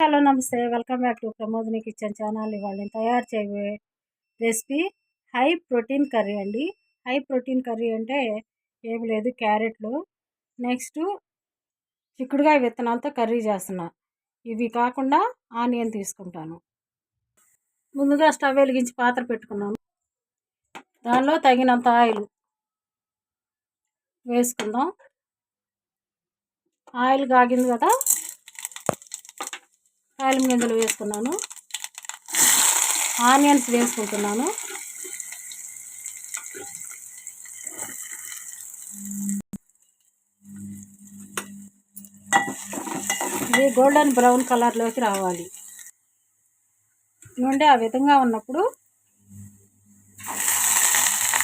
Hello నమస్తే. Welcome back to Pramodini kitchen channel. ఇవాళ నేను తయారు చేయబోయే రెసిపీ హై ప్రోటీన్ కర్రీ అండి. హై ప్రోటీన్ కర్రీ అంటే ఏమి లేదు క్యారెట్లు. నెక్స్ట్ చిక్కుడుగా విత్తనాలతో కర్రీ చేస్తున్నా. ఇవి కాకుండా ఆనియన్ తీసుకుంటాను. ముందుగా స్టవ్ వెలిగించి పాత్ర పెట్టుకున్నాను. దానిలో తగినంత ఆయిల్ వేసుకుందాం. ఆయిల్ కాగింది కదా కాయల గింజలు వేసుకున్నాను ఆనియన్స్ వేసుకుంటున్నాను. ఇది గోల్డెన్ బ్రౌన్ కలర్లోకి రావాలి. నుండి ఆ విధంగా ఉన్నప్పుడు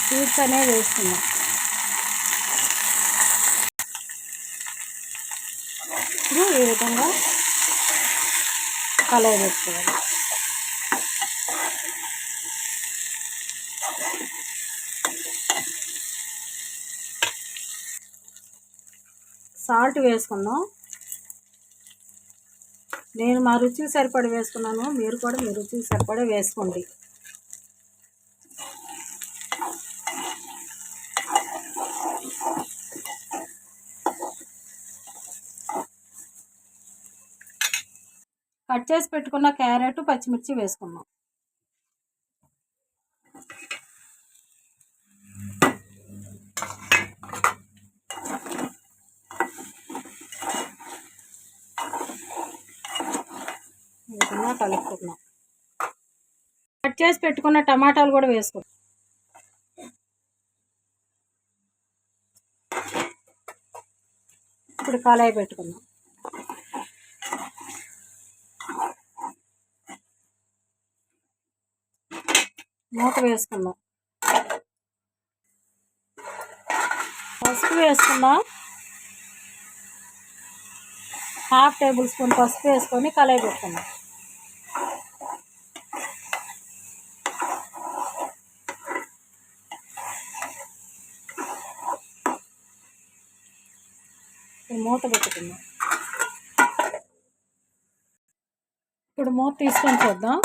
సీడ్స్ అనేవి వేస్తున్నాం. ఇప్పుడు ఈ విధంగా కలర్ వేసుకోవాలి సాల్ట్ వేసుకుందాం. నేను మా రుచికి సరిపడి వేసుకున్నాను. మీరు కూడా మీ రుచికి సరిపడే వేసుకోండి. కట్ చేసి పెట్టుకున్న క్యారెట్ పచ్చిమిర్చి వేసుకున్నాం కలుపుకున్నాం కట్ చేసి పెట్టుకున్న టమాటాలు కూడా వేసుకున్నాం ఇప్పుడు కళాయి పెట్టుకున్నాం మూత వేసుకుందాం. పసుపు వేసుకుందాం హాఫ్ టేబుల్ స్పూన్ పసుపు వేసుకొని కలయి పెట్టుకుందాం. మూత పెట్టుకుందాం. ఇప్పుడు మూత తీసుకొని చూద్దాం.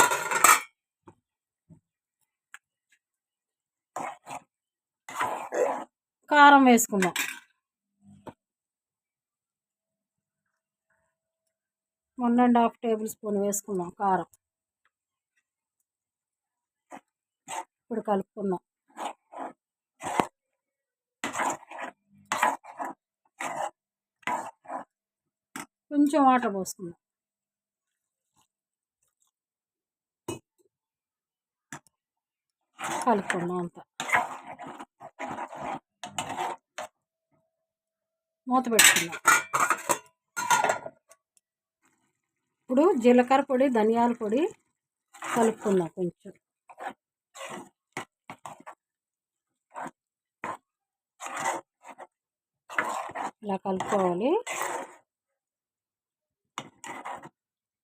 కారం వేసుకుందాం. One and half tablespoon వేసుకుందాం కారం. ఇప్పుడు కలుపుకుందాం. కొంచెం వాటర్ పోసుకుందాం. కలుపుకుందాం అంతా. మూత పెట్టుకుందాం ఇప్పుడు జీలకర్ర పొడి ధనియాల పొడి కలుపుకుందాం కొంచెం. ఇలా కలుపుకోవాలి.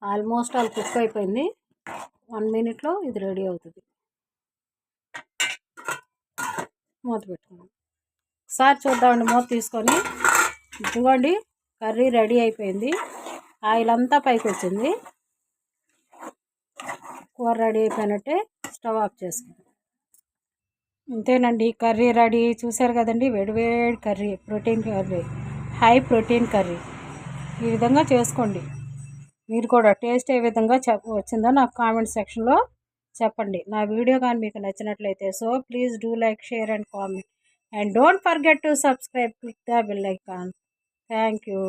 ఆల్మోస్ట్ అది కుక్ అయిపోయింది. వన్ మినిట్లో ఇది రెడీ అవుతుంది. మూత పెట్టుకుందాం ఒకసారి చూద్దామండి మూత తీసుకొని. ఇదిగోండి కర్రీ రెడీ అయిపోయింది. ఆయిల్ అంతా పైకి వచ్చింది కూర రెడీ అయిపోయినట్టే స్టవ్ ఆఫ్ చేసుకుంటాం అంతేనండి కర్రీ రెడీ. చూసారు కదండి వేడివేడి curry protein curry high protein curry. ఈ విధంగా చేసుకోండి. మీరు కూడా టేస్ట్ ఏ విధంగా చెప్ప వచ్చిందో నాకు కామెంట్ సెక్షన్లో చెప్పండి. నా వీడియో కానీ మీకు నచ్చినట్లయితే so please do like share and comment. And don't forget to subscribe click the bell icon. Thank you